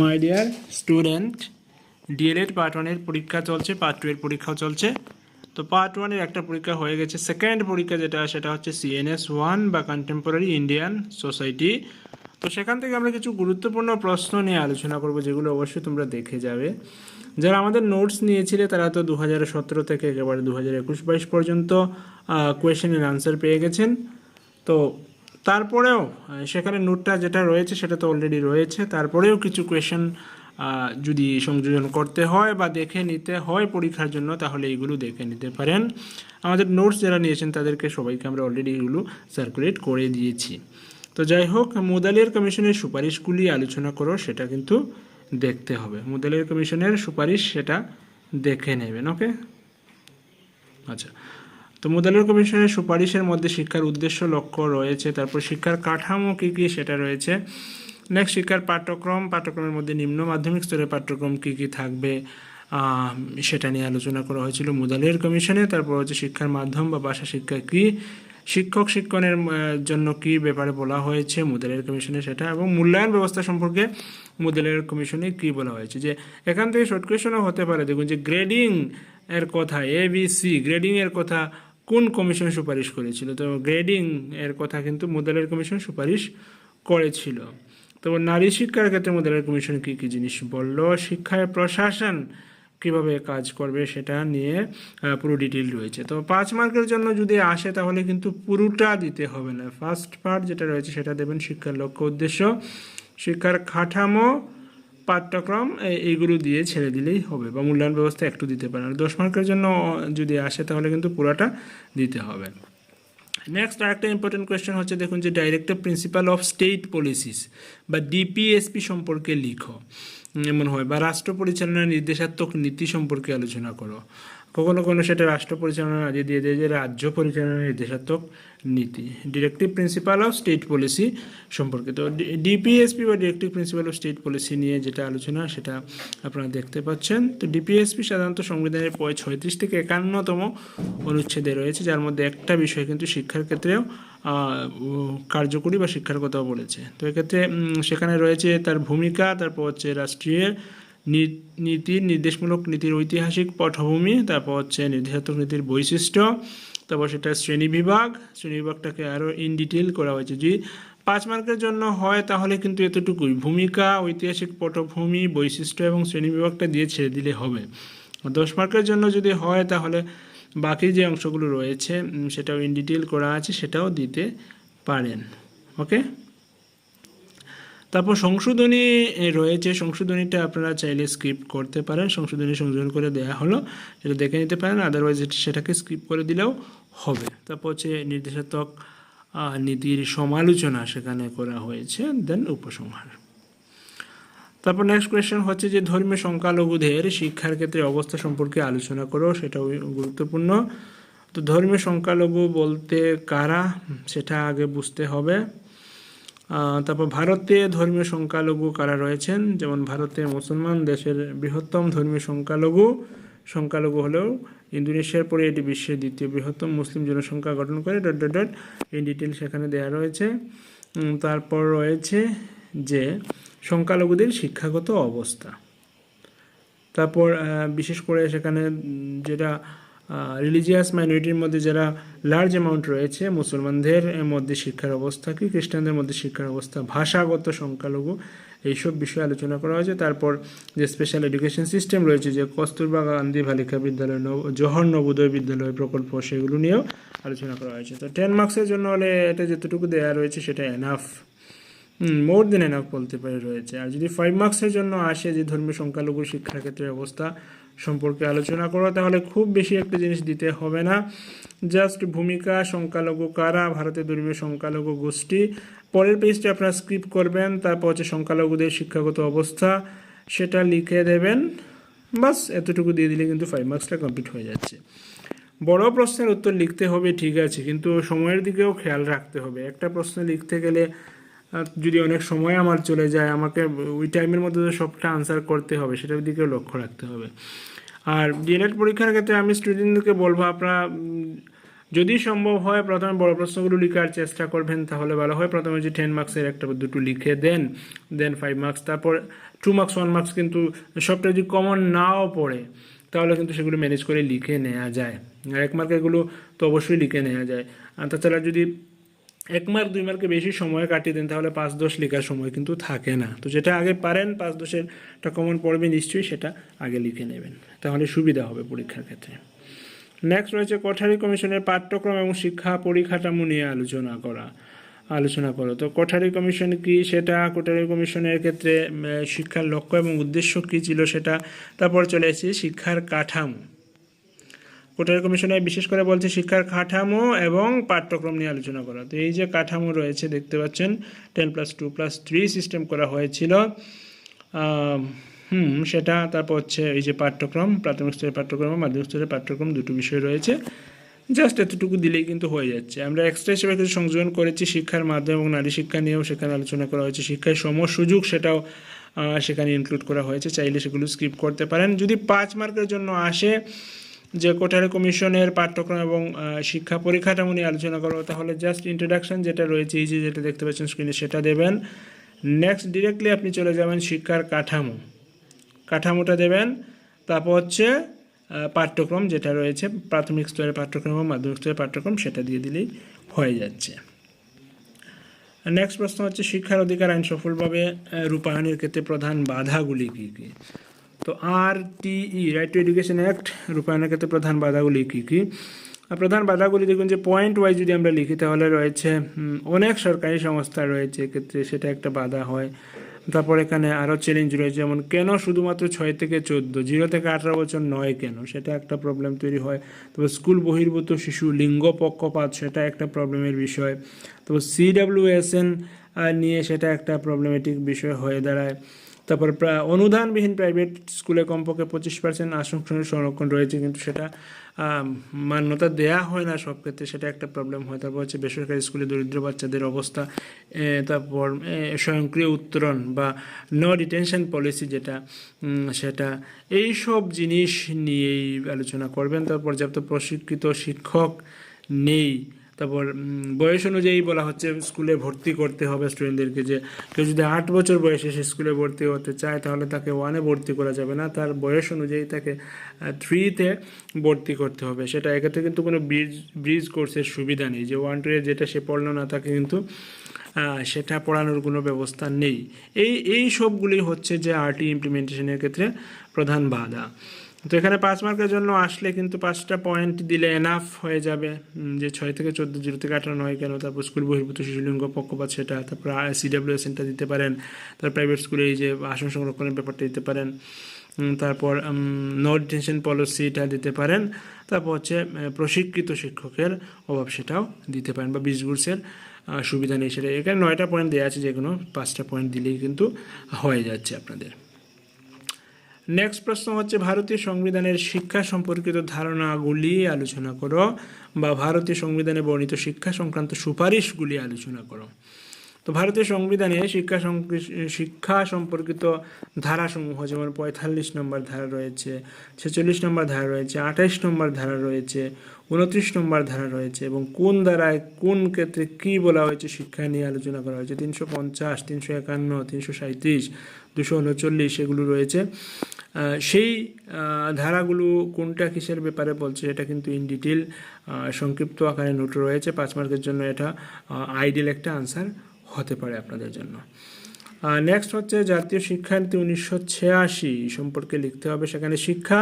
My dear student DElEd part ওয়ানের পরীক্ষা চলছে পার্ট টু এর পরীক্ষাও চলছে। তো পার্ট ওয়ানের একটা পরীক্ষা হয়ে গেছে। সেকেন্ড পরীক্ষা যেটা, সেটা হচ্ছে সিএনএস ওয়ান বা কন্টেম্পোরারি ইন্ডিয়ান সোসাইটি তো সেখান থেকে আমরা কিছু গুরুত্বপূর্ণ প্রশ্ন নিয়ে আলোচনা করব, যেগুলো অবশ্যই তোমরা দেখে যাবে। যারা আমাদের নোটস নিয়েছিলে, তারা তো দু হাজার সতেরো থেকে একেবারে দু হাজার একুশ বাইশ পর্যন্ত কোয়েশনের আনসার পেয়ে গেছেন। তো তারপরেও সেখানে নোটটা যেটা রয়েছে সেটা তো অলরেডি রয়েছে। তারপরেও কিছু কোয়েশন যদি সংযোজন করতে হয় বা দেখে নিতে হয় পরীক্ষার জন্য, তাহলে এইগুলো দেখে নিতে পারেন। আমাদের নোটস যারা নিয়েছেন, তাদেরকে সবাইকে আমরা অলরেডি এগুলো সার্কুলেট করে দিয়েছি। তো যাই হোক, মোদালিয়ার কমিশনের সুপারিশগুলি আলোচনা করো, সেটা কিন্তু দেখতে হবে। মোদালিয়ার কমিশনের সুপারিশ সেটা দেখে নেবেন ওকে আচ্ছা। তো মুদালিয়ার কমিশনের সুপারিশের মধ্যে শিক্ষার উদ্দেশ্য লক্ষ্য রয়েছে, তারপর শিক্ষার কাঠামো কী কী সেটা রয়েছে। নেক্সট শিক্ষার পাঠ্যক্রম, পাঠ্যক্রমের মধ্যে নিম্ন মাধ্যমিক স্তরের পাঠ্যক্রম কী কী থাকবে সেটা নিয়ে আলোচনা করা হয়েছিল মুদালিয়ার কমিশনে। তারপর হচ্ছে শিক্ষার মাধ্যম বা ভাষা শিক্ষা কী, শিক্ষক শিক্ষণের জন্য কি ব্যাপারে বলা হয়েছে মুদালিয়ার কমিশনে সেটা, এবং মূল্যায়ন ব্যবস্থা সম্পর্কে মুদালিয়ার কমিশনে কি বলা হয়েছে। যে এখান থেকে শর্ট কোয়েশনও হতে পারে, দেখুন যে গ্রেডিং এর কথা এ বি সি গ্রেডিং এর কথা কোন কমিশন সুপারিশ করেছিল? তো গ্রেডিং এর কথা কিন্তু মুদালিয়ার কমিশন সুপারিশ করেছিল। তো নারী শিক্ষার ক্ষেত্রে মুদালিয়ার কমিশন কি কি জিনিস বলল? শিক্ষায় প্রশাসন কীভাবে কাজ করবে সেটা নিয়ে পুরো ডিটেল রয়েছে। তো পাঁচ মার্কের জন্য যদি আসে তাহলে কিন্তু পুরোটা দিতে হবে না। ফার্স্ট পার্ট যেটা রয়েছে সেটা দেবেন শিক্ষার লক্ষ্য উদ্দেশ্য। শিক্ষার কাঠামো পাঠ্যক্রম এইগুলো দিয়ে ছেড়ে দিলেই হবে বা মূল্যায়ন ব্যবস্থা একটু দিতে পারেন। আর দশ মার্কের জন্য যদি আসে তাহলে কিন্তু পুরাটা দিতে হবে। নেক্সট আরেকটা ইম্পর্টেন্ট কোয়েশ্চেন হচ্ছে, দেখুন যে director principal of state policies বা ডিপিএসপি সম্পর্কে লিখো। এমন হয়, বা রাষ্ট্র পরিচালনার নির্দেশাত্মক নীতি সম্পর্কে আলোচনা করো। কখনো কোনো সেটা রাষ্ট্র পরিচালনা আগে দিয়ে দেয় যে রাজ্য পরিচালনার নির্দেশাত্মক নীতি directive principal of state policy সম্পর্কিত। ডিপিএসপি বা directive principal of state policy নিয়ে যেটা আলোচনা, সেটা আপনারা দেখতে পাচ্ছেন। তো ডিপিএসপি সাধারণত সংবিধানের পয় ছয়ত্রিশ থেকে একান্নতম অনুচ্ছেদে রয়েছে, যার মধ্যে একটা বিষয় কিন্তু শিক্ষার ক্ষেত্রেও কার্যকরী বা শিক্ষার কথাও বলেছে। তো এক্ষেত্রে সেখানে রয়েছে তার ভূমিকা, তারপর হচ্ছে রাষ্ট্রীয় নী- নীতির নির্দেশমূলক নীতির ঐতিহাসিক পটভূমি, তারপর হচ্ছে নির্দেশাত্মক নীতির বৈশিষ্ট্য, তারপর সেটা শ্রেণি বিভাগ। শ্রেণি বিভাগটাকে আরও ইন ডিটেল করা হয়েছে। যদি পাঁচ মার্কের জন্য হয়, তাহলে কিন্তু এতটুকুই। ভূমিকা, ঐতিহাসিক পটভূমি, বৈশিষ্ট্য এবং শ্রেণি বিভাগটা দিয়ে ছেড়ে দিলে হবে। দশ মার্কের জন্য যদি হয়, তাহলে বাকি যে অংশগুলো রয়েছে সেটাও ইন ডিটেল করা আছে, সেটাও দিতে পারেন। ওকে তারপর সংশোধনী রয়েছে। সংশোধনীটা আপনারা চাইলে স্কিপ করতে পারেন। সংশোধনী সংযোজন করে দেওয়া হলো, সেটা দেখে নিতে পারেন। আদারওয়াইজ সেটাকে স্কিপ করে দিলেও হবে। তারপর হচ্ছে নির্দেশাত্মক নীতির সমালোচনা সেখানে করা হয়েছে। দেন উপসংহার। তারপর নেক্সট কোয়েশ্চেন হচ্ছে যে, ধর্মীয় সংখ্যালঘুদের শিক্ষার ক্ষেত্রে অবস্থা সম্পর্কে আলোচনা করো, সেটাও গুরুত্বপূর্ণ। তো ধর্মীয় সংখ্যালঘু বলতে কারা? সেটা আগে বুঝতে হবে। তারপর ভারতে ধর্মীয় সংখ্যালঘু কারা রয়েছেন? যেমন ভারতে মুসলমান, দেশের বৃহত্তম ধর্মীয় সংখ্যালঘু। সংখ্যালঘু হলেও ইন্দোনেশিয়ার পরে এটি বিশ্বের দ্বিতীয় বৃহত্তম মুসলিম জনসংখ্যা গঠন করে। Dot dot dot in detail সেখানে দেওয়া রয়েছে। তারপর রয়েছে যে সংখ্যালঘুদের শিক্ষাগত অবস্থা। তারপর বিশেষ করে সেখানে যেটা রিলিজিয়াস মাইনরিটির মধ্যে যারা লার্জ অ্যামাউন্ট রয়েছে, মুসলমানদের মধ্যে শিক্ষার অবস্থা কি, খ্রিস্টানদের মধ্যে শিক্ষার অবস্থা, ভাষাগত সংখ্যালঘু এইসব বিষয়ে আলোচনা করা হয়েছে। তারপর যে স্পেশাল এডুকেশন সিস্টেম রয়েছে, যে কস্তুরবা গান্ধী বালিকা বিদ্যালয়, নব, জওহর নবোদয় বিদ্যালয় প্রকল্প, সেগুলো নিয়েও আলোচনা করা হয়েছে। তো টেন মার্কসের জন্য হলে এটা যতটুকু দেওয়া রয়েছে সেটা এনাফ মোর দেন এনাফ বলতে পারে রয়েছে। আর যদি ফাইভ মার্কসের জন্য আসে যে ধর্মীয় সংখ্যালঘু শিক্ষার ক্ষেত্রে অবস্থা সম্পর্কে আলোচনা করো, তাহলে খুব বেশি একটা জিনিস দিতে হবে না। জাস্ট ভূমিকা, সংখ্যালঘু কারা ভারতের ধর্মীয় সংখ্যালঘু গোষ্ঠী। পরের পেজটি আপনারা স্ক্রিপ করবেন, তারপর হচ্ছে সংখ্যালঘুদের শিক্ষাগত অবস্থা, সেটা লিখে দেবেন। বাস, এতটুকু দিয়ে দিলে কিন্তু ফাইভ মার্কসটা কমপ্লিট হয়ে যাচ্ছে। বড় প্রশ্নের উত্তর লিখতে হবে, ঠিক আছে, কিন্তু সময়ের দিকেও খেয়াল রাখতে হবে। একটা প্রশ্ন লিখতে গেলে যদি অনেক সময় আমার চলে যায়, আমাকে ওই টাইমের মধ্যে তো সবটা আনসার করতে হবে, সেটার দিকেও লক্ষ্য রাখতে হবে। আর ডিএলএড পরীক্ষার ক্ষেত্রে আমি স্টুডেন্টদেরকে বলব, আপনারা যদি সম্ভব হয় প্রথমে বড় প্রশ্নগুলো লেখার চেষ্টা করবেন, তাহলে ভালো হয়। প্রথমে যে টেন মার্কসের একটা দুটো লিখে দেন দেন ফাইভ মার্কস তারপর টু মার্কস ওয়ান মার্কস কিন্তু সবটা যদি কমন নাও পড়ে, তাহলে কিন্তু সেগুলো ম্যানেজ করে লিখে নেওয়া যায়। এক মার্কেরগুলো তো অবশ্যই লিখে নেওয়া যায়। আর তাছাড়া যদি এক মার্ক দুই মার্কে বেশি সময় কাটিয়ে দেন, তাহলে পাঁচ দশ লেখার সময় কিন্তু থাকে না। তো যেটা আগে পারেন, পাঁচ দশের একটা কমন পড়বে নিশ্চয়ই, সেটা আগে লিখে নেবেন। তাহলে সুবিধা হবে পরীক্ষার ক্ষেত্রে। নেক্সট রয়েছে কোঠারি কমিশনের পাঠ্যক্রম এবং শিক্ষা পরিকাঠামো নিয়ে আলোচনা করা, আলোচনা করো। তো কোঠারি কমিশন কি সেটা, কোঠারি কমিশনের ক্ষেত্রে শিক্ষার লক্ষ্য এবং উদ্দেশ্য কী ছিল সেটা, তারপর চলে এসেছি শিক্ষার কাঠামো। কোটারি কমিশনে বিশেষ করে বলছে শিক্ষার কাঠামো এবং পাঠ্যক্রম নিয়ে আলোচনা করা। তো এই যে কাঠামো রয়েছে, দেখতে পাচ্ছেন ten plus two plus three system করা হয়েছিল। হুম, সেটা তারপর হচ্ছে এই যে পাঠ্যক্রম, প্রাথমিক স্তরের পাঠ্যক্রম মাধ্যমিক স্তরের পাঠ্যক্রম দুটো বিষয় রয়েছে। জাস্ট এতটুকু দিলেই কিন্তু হয়ে যাচ্ছে। আমরা এক্সট্রা হিসেবে কিছু সংযোজন করেছি শিক্ষার মাধ্যমে এবং নারী শিক্ষা নিয়েও সেখানে আলোচনা করা হয়েছে। শিক্ষায় সম সুযোগ সেটাও সেখানে ইনক্লুড করা হয়েছে। চাইলে সেগুলো স্কিপ করতে পারেন। যদি পাঁচ মার্কের জন্য আসে যে কোঠারি কমিশনের পাঠ্যক্রম এবং শিক্ষা পরিকাঠামো নিয়ে আলোচনা করব তাহলে জাস্ট ইন্ট্রোডাকশন যেটা রয়েছে, এই যেটা দেখতে পাচ্ছেন স্ক্রিনে সেটা দেবেন। নেক্সট ডিরেক্টলি আপনি চলে যাবেন শিক্ষার কাঠামো। কাঠামোটা দেবেন, তারপর হচ্ছে পাঠ্যক্রম যেটা রয়েছে, প্রাথমিক স্তরের পাঠ্যক্রম এবং মাধ্যমিক স্তরের পাঠ্যক্রম, সেটা দিয়ে দিলেই হয়ে যাচ্ছে। নেক্সট প্রশ্ন হচ্ছে, শিক্ষার অধিকার আইন সফলভাবে রূপায়ণের ক্ষেত্রে প্রধান বাধাগুলি কী কী? তো R TE right to education act রূপায়ণের ক্ষেত্রে প্রধান বাধাগুলি কী কী? প্রধান বাধাগুলি দেখুন যে পয়েন্ট ওয়াইজ যদি আমরা লিখি তাহলে রয়েছে অনেক সরকারি সংস্থা রয়েছে, এক্ষেত্রে সেটা একটা বাধা হয়। তারপর এখানে আরও চ্যালেঞ্জ রয়েছে, যেমন কেন শুধুমাত্র ছয় থেকে চোদ্দ জিরো থেকে আঠারো বছর নয় কেন? সেটা একটা প্রবলেম তৈরি হয়। তবে স্কুল বহির্ভূত শিশু লিঙ্গ পক্ষপাত, সেটা একটা প্রবলেমের বিষয়। তবে সিডাব্লিউএসএন নিয়ে সেটা একটা প্রবলেমেটিক বিষয় হয়ে দাঁড়ায়। তারপর প্রা- অনুদানবিহীন প্রাইভেট স্কুলে কমপক্ষে পঁচিশ পার্সেন্ট আসনের সংরক্ষণ রয়েছে, কিন্তু সেটা মান্যতা দেয়া হয় না সব ক্ষেত্রে সেটা একটা প্রবলেম হয়। তারপর হচ্ছে বেসরকারি স্কুলে দরিদ্র বাচ্চাদের অবস্থা তারপর স্বয়ংক্রিয় উত্তরণ বা নো ডিটেনশন পলিসি যেটা সেটা এই সব জিনিস নিয়েই আলোচনা করবেন। তারপর পর্যাপ্ত প্রশিক্ষিত শিক্ষক নেই। তারপর বয়স অনুযায়ী বলা হচ্ছে স্কুলে ভর্তি করতে হবে স্টুডেন্টদেরকে যে কেউ যদি আট বছর বয়সে সে স্কুলে ভর্তি হতে চায়, তাহলে তাকে ওয়ানে ভর্তি করা যাবে না। তার বয়স অনুযায়ী তাকে থ্রিতে ভর্তি করতে হবে। সেটা এক্ষেত্রে কিন্তু কোনো ব্রিজ ব্রিজ কোর্সের সুবিধা নেই। যে ওয়ান টু এ যেটা সে পড়ল না, তাকে কিন্তু সেটা পড়ানোর কোনো ব্যবস্থা নেই। এই এই সবগুলি হচ্ছে যে আরটি ইমপ্লিমেন্টেশনের ক্ষেত্রে প্রধান বাধা। তো এখানে পাঁচ মার্কের জন্য আসলে কিন্তু পাঁচটা পয়েন্ট দিলে এনাফ হয়ে যাবে। যে ছয় থেকে চোদ্দ, জিরো থেকে আঠারো নয় কেন? তারপর স্কুল বহির্ভূত শিশুলিঙ্গ পক্ষপাত সেটা, তারপর সিডাব্লিউ সেন্টার দিতে পারেন। তারপর প্রাইভেট স্কুলে এই যে আসন সংরক্ষণের ব্যাপারটা দিতে পারেন। তারপর নো ডিটেনশন পলিসিটা দিতে পারেন। তারপর হচ্ছে প্রশিক্ষিত শিক্ষকের অভাব সেটাও দিতে পারেন বা বিশ গুডসের সুবিধা নেই সেটা। এখানে নয়টা পয়েন্ট দেওয়া আছে যে কোনো পাঁচটা পয়েন্ট দিলেই কিন্তু হয়ে যাচ্ছে আপনাদের। নেক্সট প্রশ্ন হচ্ছে, ভারতীয় সংবিধানের শিক্ষা সম্পর্কিত ধারণাগুলি আলোচনা করো বা ভারতীয় সংবিধানে বর্ণিত শিক্ষা সংক্রান্ত সুপারিশগুলি আলোচনা করো। তো ভারতীয় সংবিধানে শিক্ষা শিক্ষা সম্পর্কিত ধারাসমূহ, যেমন পঁয়তাল্লিশ নম্বর ধারা রয়েছে, ছেচল্লিশ নম্বর ধারা রয়েছে, আঠাইশ নম্বর ধারা রয়েছে উনত্রিশ নম্বর ধারা রয়েছে এবং কোন ধারায় কোন ক্ষেত্রে কী বলা হয়েছে শিক্ষা নিয়ে আলোচনা করা হয়েছে? তিনশো পঞ্চাশ, তিনশো একান্ন, তিনশো সাঁত্রিশ দুশো উনচল্লিশ এগুলো রয়েছে। সেই ধারাগুলো কোনটা কিসের ব্যাপারে বলছে এটা কিন্তু ইন ডিটেল সংক্ষিপ্ত আকারে নোট রয়েছে। পাঁচ মার্কের জন্য এটা আইডিয়াল একটা আনসার হতে পারে আপনাদের জন্য। নেক্সট হচ্ছে জাতীয় শিক্ষানীতি উনিশশো ছিয়াশি সম্পর্কে লিখতে হবে। সেখানে শিক্ষা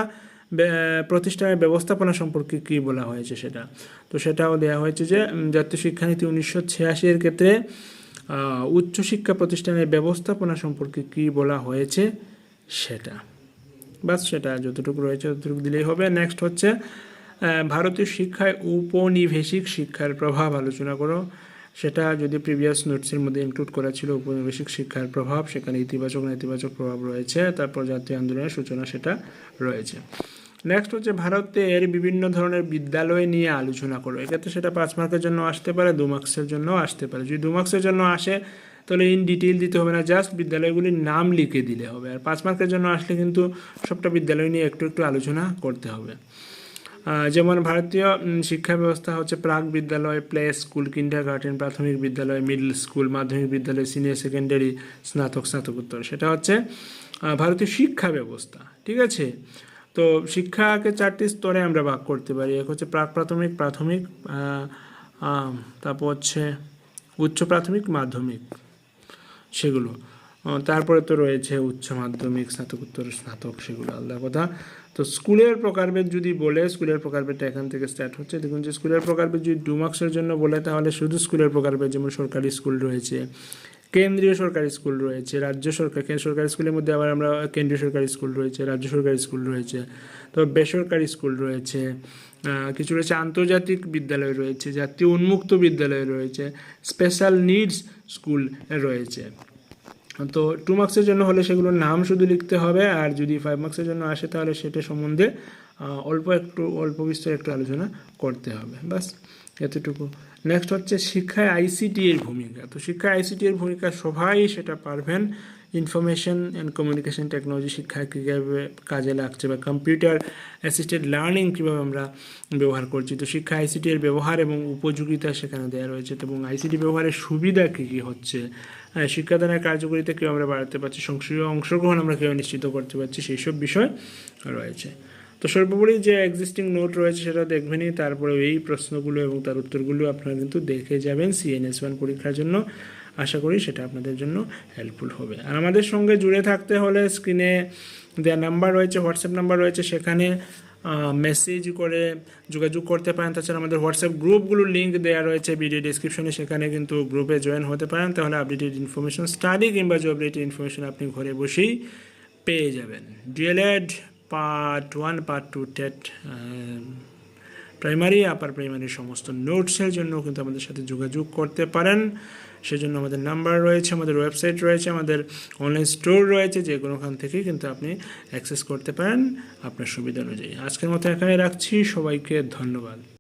প্রতিষ্ঠানের ব্যবস্থাপনা সম্পর্কে কী বলা হয়েছে সেটা? তো সেটাও দেওয়া হয়েছে যে জাতীয় শিক্ষানীতি উনিশশো ছিয়াশি এর ক্ষেত্রে উচ্চশিক্ষা প্রতিষ্ঠানের ব্যবস্থাপনা সম্পর্কে কী বলা হয়েছে সেটা। বাস সেটা যতটুকু রয়েছে ততটুকু দিলেই হবে। নেক্সট হচ্ছে ভারতীয় শিক্ষায় উপনিবেশিক শিক্ষার প্রভাব আলোচনা করো। সেটা যদি প্রিভিয়াস নোটসের মধ্যে ইনক্লুড করা ছিল, উপনিবেশিক শিক্ষার প্রভাব, সেখানে ইতিবাচক নেতিবাচক প্রভাব রয়েছে। তারপর জাতীয় আন্দোলনের সূচনা সেটা রয়েছে। নেক্সট হচ্ছে ভারতের বিভিন্ন ধরনের বিদ্যালয় নিয়ে আলোচনা করো। এক্ষেত্রে সেটা পাঁচ মার্কের জন্য আসতে পারে, দু মার্কসের জন্য আসতে পারে। যদি দু মার্কসের জন্য আসে, তাহলে ইন ডিটেল দিতে হবে না জাস্ট বিদ্যালয়গুলির নাম লিখে দিলে হবে। আর পাঁচ মার্কের জন্য আসলে কিন্তু সবটা বিদ্যালয় নিয়ে একটু একটু আলোচনা করতে হবে। যেমন ভারতীয় শিক্ষা ব্যবস্থা হচ্ছে প্রাক বিদ্যালয়, প্লে স্কুল কিন্ডার গার্ডেন প্রাথমিক বিদ্যালয়, মিডল স্কুল, মাধ্যমিক বিদ্যালয়, সিনিয়র সেকেন্ডারি, স্নাতক, স্নাতকোত্তর। সেটা হচ্ছে ভারতীয় শিক্ষা ব্যবস্থা, ঠিক আছে? তো শিক্ষাকে চারটি স্তরে আমরা ভাগ করতে পারি। এক হচ্ছে প্রাক প্রাথমিক প্রাথমিক তারপর হচ্ছে উচ্চ প্রাথমিক, মাধ্যমিক সেগুলো। তারপরে তো রয়েছে উচ্চ মাধ্যমিক স্নাতকোত্তর স্নাতক সেগুলো আলাদা কথা। তো স্কুলের প্রকারভেদ যদি বলে, স্কুলের প্রকারভেদটা এখান থেকে স্টার্ট হচ্ছে। দেখুন যে স্কুলের প্রকারভেদ যদি দু মার্কসের জন্য বলে, তাহলে শুধু স্কুলের প্রকারভেদ, যেমন সরকারি স্কুল রয়েছে কেন্দ্রীয় সরকারি স্কুল রয়েছে, রাজ্য সরকার সরকারি স্কুলের মধ্যে আবার আমরা কেন্দ্রীয় সরকারি স্কুল রয়েছে, রাজ্য সরকারি স্কুল রয়েছে, তো বেসরকারি স্কুল রয়েছে কিছু রয়েছে, আন্তর্জাতিক বিদ্যালয় রয়েছে, জাতীয় উন্মুক্ত বিদ্যালয় রয়েছে স্পেশাল নিডস স্কুল রয়েছে। তো টু মার্কসের জন্য হলে সেগুলোর নাম শুধু লিখতে হবে, আর যদি ফাইভ মার্কসের জন্য আসে তাহলে সেটা সম্বন্ধে অল্প একটু, অল্প বিস্তর একটু আলোচনা করতে হবে বাস এতটুকু। নেক্সট হচ্ছে শিক্ষায় আইসিটি এর ভূমিকা। তো শিক্ষায় আইসিটি এর ভূমিকা সবাই সেটা পারবেন। ইনফরমেশন অ্যান্ড কমিউনিকেশন টেকনোলজি শিক্ষায় কীভাবে কাজে লাগছে বা কম্পিউটার অ্যাসিস্টেড লার্নিং কীভাবে আমরা ব্যবহার করছি। তো শিক্ষা আইসিটি এর ব্যবহার এবং উপযোগিতা সেখানে দেওয়া রয়েছে। এবং আইসিটি ব্যবহারের সুবিধা কী কী হচ্ছে? শিক্ষাদানের কার্যকরিতা কীভাবে আমরা বাড়াতে পারছি? সংসদীয় অংশগ্রহণ আমরা কীভাবে নিশ্চিত করতে পারছি? সেই সব বিষয় রয়েছে। তো সর্বোপরি যে এক্সিস্টিং নোট রয়েছে সেটা দেখবেনই তারপরে এই প্রশ্নগুলো এবং তার উত্তরগুলো আপনারা কিন্তু দেখে যাবেন সিএনএস ওয়ান পরীক্ষার জন্য। আশা করি সেটা আপনাদের জন্য হেল্পফুল হবে। আর আমাদের সঙ্গে জুড়ে থাকতে হলে স্ক্রিনে দেওয়া নাম্বার রয়েছে হোয়াটসঅ্যাপ নাম্বার রয়েছে, সেখানে মেসেজ করে যোগাযোগ করতে পারেন। তাছাড়া আমাদের হোয়াটসঅ্যাপ গ্রুপগুলোর লিঙ্ক দেওয়া রয়েছে ভিডিও ডিসক্রিপশনে সেখানে কিন্তু গ্রুপে জয়েন হতে পারেন। তাহলে আপডেটেড ইনফরমেশন স্টাডি কিংবা জব রিলেটেড ইনফরমেশন আপনি ঘরে বসেই পেয়ে যাবেন। DElEd part one part two TET primary upper primary সমস্ত নোটসের জন্য কিন্তু আমাদের সাথে যোগাযোগ করতে পারেন। সেজন্য আমাদের নাম্বার রয়েছে, আমাদের ওয়েবসাইট রয়েছে, আমাদের অনলাইন স্টোর রয়েছে, যে কোনোখান থেকেই কিন্তু আপনি অ্যাক্সেস করতে পারেন আপনার সুবিধা অনুযায়ী। আজকের মতো এখানে রাখছি। সবাইকে ধন্যবাদ।